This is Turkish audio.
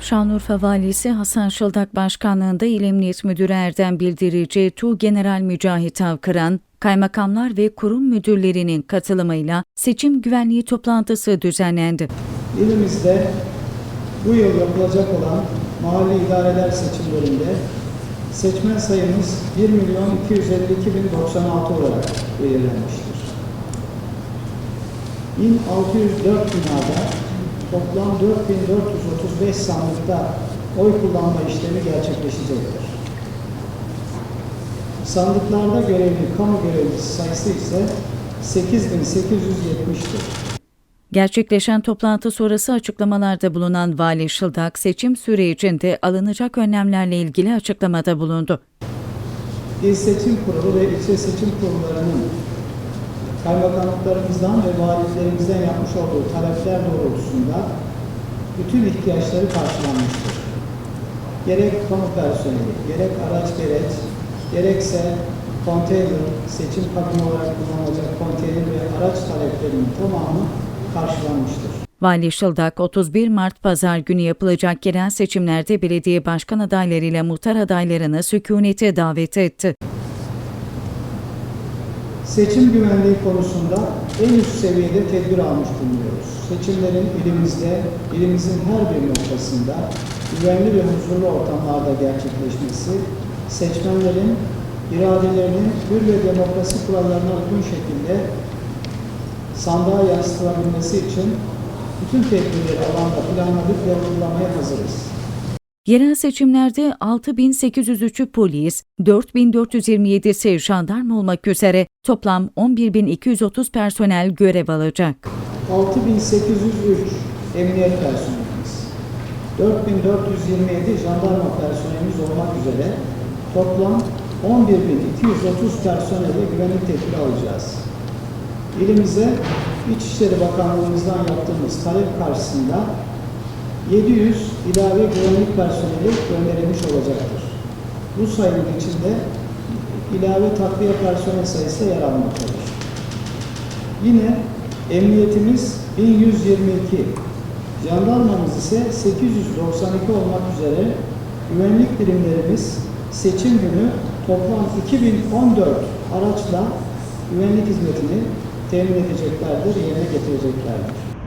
Şanlıurfa Valisi Hasan Şıldak Başkanlığında İl Emniyet Müdürü Erdem Bildirici, Tu General Mücahit Avkıran, kaymakamlar ve kurum müdürlerinin katılımıyla seçim güvenliği toplantısı düzenlendi. İlimizde bu yıl yapılacak olan mahalli idareler seçimlerinde seçmen sayımız 1 milyon 252 bin 96 olarak belirlenmiştir. 1604 binada toplam 4435 sandıkta oy kullanma işlemi gerçekleşecektir. Sandıklarda görevli kamu görevlisi sayısı ise 8870'tir. Gerçekleşen toplantı sonrası açıklamalarda bulunan Vali Şıldak, seçim sürecinde alınacak önlemlerle ilgili açıklamada bulundu. İl Seçim Kurulu ve ilçe seçim kurullarının kaymakamlıklarımızdan ve valilerimizden yapmış olduğu talepler doğrultusunda bütün ihtiyaçları karşılanmıştır. Gerek kamu personeli, gerek araç gereç, gerekse konteyner, seçim kabini olarak kullanılacak konteyner ve araç taleplerinin tamamı karşılanmıştır. Vali Şıldak, 31 Mart Pazar günü yapılacak genel seçimlerde belediye başkan adaylarıyla muhtar adaylarını sükunete davet etti. Seçim güvenliği konusunda en üst seviyede tedbir almış bulunuyoruz. Seçimlerin ilimizde, ilimizin her bir noktasında güvenli ve huzurlu ortamlarda gerçekleşmesi, seçmenlerin iradelerinin hür ve demokrasi kurallarına uygun şekilde sandığa yansıtılabilmesi için bütün tedbirleri alanda planladık ve uygulamaya hazırız. Yerel seçimlerde 6803'ü polis, 4427'si jandarma olmak üzere toplam 11230 personel görev alacak. 6803 emniyet personelimiz, 4427 jandarma personelimiz olmak üzere toplam 11230 personelle güvenlik tedbiri alacağız. İlimize İçişleri Bakanlığımızdan yaptığımız talep karşısında 700 ilave güvenlik personeli gönderilmiş olacaktır. Bu sayının içinde ilave takviye personel sayısı yer almaktadır. Yine emniyetimiz 1122, jandarmamız ise 892 olmak üzere güvenlik birimlerimiz seçim günü toplam 2014 araçla güvenlik hizmetini temin edeceklerdir, yerine getireceklerdir.